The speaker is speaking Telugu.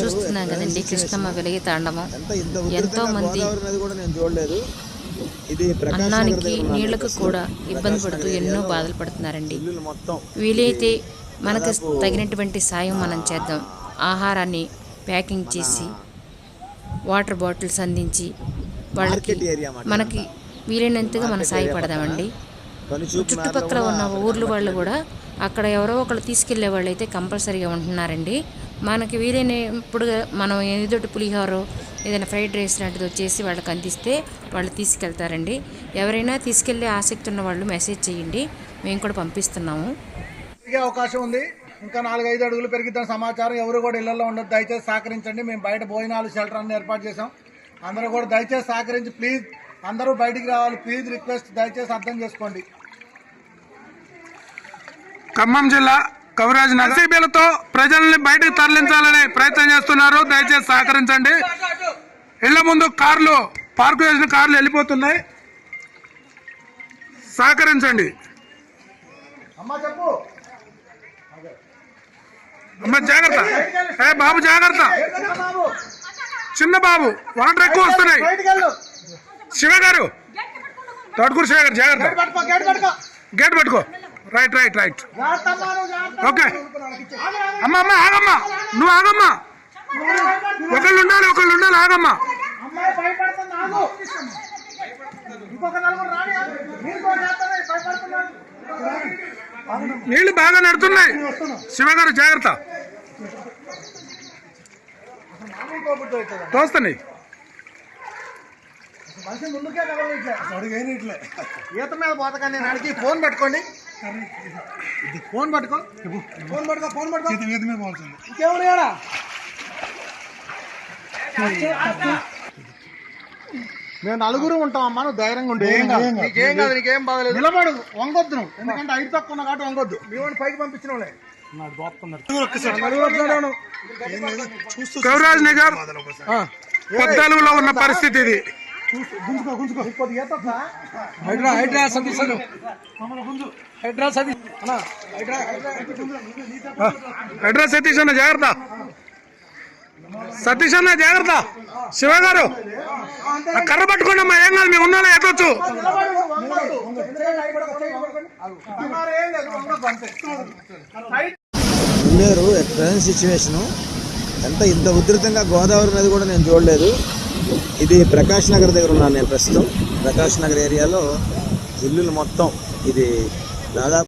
చూస్తున్నాం కదండి కృష్ణమ్మ వెలిగి తాండము ఎంత మంది అన్నానికి నీళ్ళకు కూడా. ఇబ్బంది పడుతూ ఎన్నో బాధలు పడుతున్నారండి. వీలైతే మనకు తగినటువంటి సాయం మనం చేద్దాం. ఆహారాన్ని ప్యాకింగ్ చేసి వాటర్ బాటిల్స్ అందించి వాళ్ళకి. మనకి వీలైనంతగా మనం సాయపడదామండి. చుట్టుపక్కల ఉన్న ఊర్లు వాళ్ళు కూడా అక్కడ ఎవరో ఒకళ్ళు తీసుకెళ్ళే వాళ్ళు అయితే కంపల్సరీగా ఉంటున్నారండి. మనకి వీలైనప్పుడు మనం ఏదోటి పులిహోర ఏదైనా ఫ్రైడ్ రైస్ లాంటిది వచ్చేసి వాళ్ళకి అందిస్తే వాళ్ళు తీసుకెళ్తారండి. ఎవరైనా తీసుకెళ్ళే ఆసక్తి ఉన్న వాళ్ళు మెసేజ్ చేయండి. మేము కూడా పంపిస్తున్నాము. పెరిగే అవకాశం ఉంది. ఇంకా నాలుగైదు అడుగులు పెరిగిద్దాం సమాచారం ఎవరు కూడా ఇళ్ళలో ఉండదు దయచేసి సహకరించండి. మేము బయట భోజనాలు షెల్టర్ అన్ని ఏర్పాటు చేసాం అందరూ కూడా దయచేసి సహకరించి ప్లీజ్ అందరూ బయటికి రావాలి. ప్లీజ్ రిక్వెస్ట్ దయచేసి అర్థం చేసుకోండి. ఖమ్మం జిల్లా కవరాజ్ నర్సీబీలతో ప్రజల్ని బయటకు తరలించాలని ప్రయత్నం చేస్తున్నారు. దయచేసి సహకరించండి. ఇళ్ళ ముందు కార్లు పార్కు చేసిన కార్లు వెళ్ళిపోతున్నాయి. సహకరించండి. అమ్మా చెప్పు. అమ్మ జాగ్రత్త. ఏ బాబు జాగ్రత్త. చిన్న బాబు వాటర్ ఎక్కువ వస్తున్నాయి. శివ గారు. తోటకూరు శివ గారు జాగ్రత్త. గేట్ పట్టుకో. Right right right. ఓకే. అమ్మ అమ్మ ఆగమ్మా. నువ్వు ఆగమ్మా. ఒకళ్ళు ఉండాలి ఒకళ్ళు ఉండాలి ఆగమ్మా. నీళ్ళు బాగా నడుతున్నాయి. శివ గారు జాగ్రత్త. తోస్తున్నాయి మనిషి ముందుకే ఈత మీద పోతగా నేను అడిగి ఫోన్ పట్టుకోండి. ఫోన్ పట్టుకో. ఫోన్ పట్టుకో ఫోన్ పట్టుకో. మీద ఇంకెవరు ఏడా మేము నలుగురు ఉంటాం అమ్మా నువ్వు ధైర్యంగా ఉండి. నీకేం కాదు నీకేం బాగలేదు. నిలబడు వంగొద్దు నువ్వు. ఎందుకంటే ఐదు తక్కువ ఉన్నా కాబట్టి వంగొద్దు. మీ వాడిని పైకి పంపించిన వాళ్ళే నలుగురు వస్తున్నాడు. కవిరాజ్ నగర్ పద్నాలుగులో ఉన్న పరిస్థితి ఇది. కొద్దిగా ఈత వస్తుందా? హైడ్రా హైడ్రా సతీష్ హైడ్రా సతీష్. అన్నా, హైడ్రా, హైడ్రా, సతీష్ అన్న జాగ్రత్త. సతీష్ అన్న జాగ్రత్త. శివ గారు కర్ర పట్టుకోండి అమ్మా ఏం కాదు మేము ఉన్నాలో ఎట్టొచ్చు ఉండేరు ప్రజెంట్ సిచ్యువేషను ఎంత ఇంత ఉధృతంగా గోదావరి నది కూడా నేను చూడలేదు. ఇది ప్రకాష్ నగర్ దగ్గర ఉన్నాను నేను ప్రస్తుతం. ప్రకాష్ నగర్ ఏరియాలో ఇల్లులు మొత్తం ఇది దాదాపు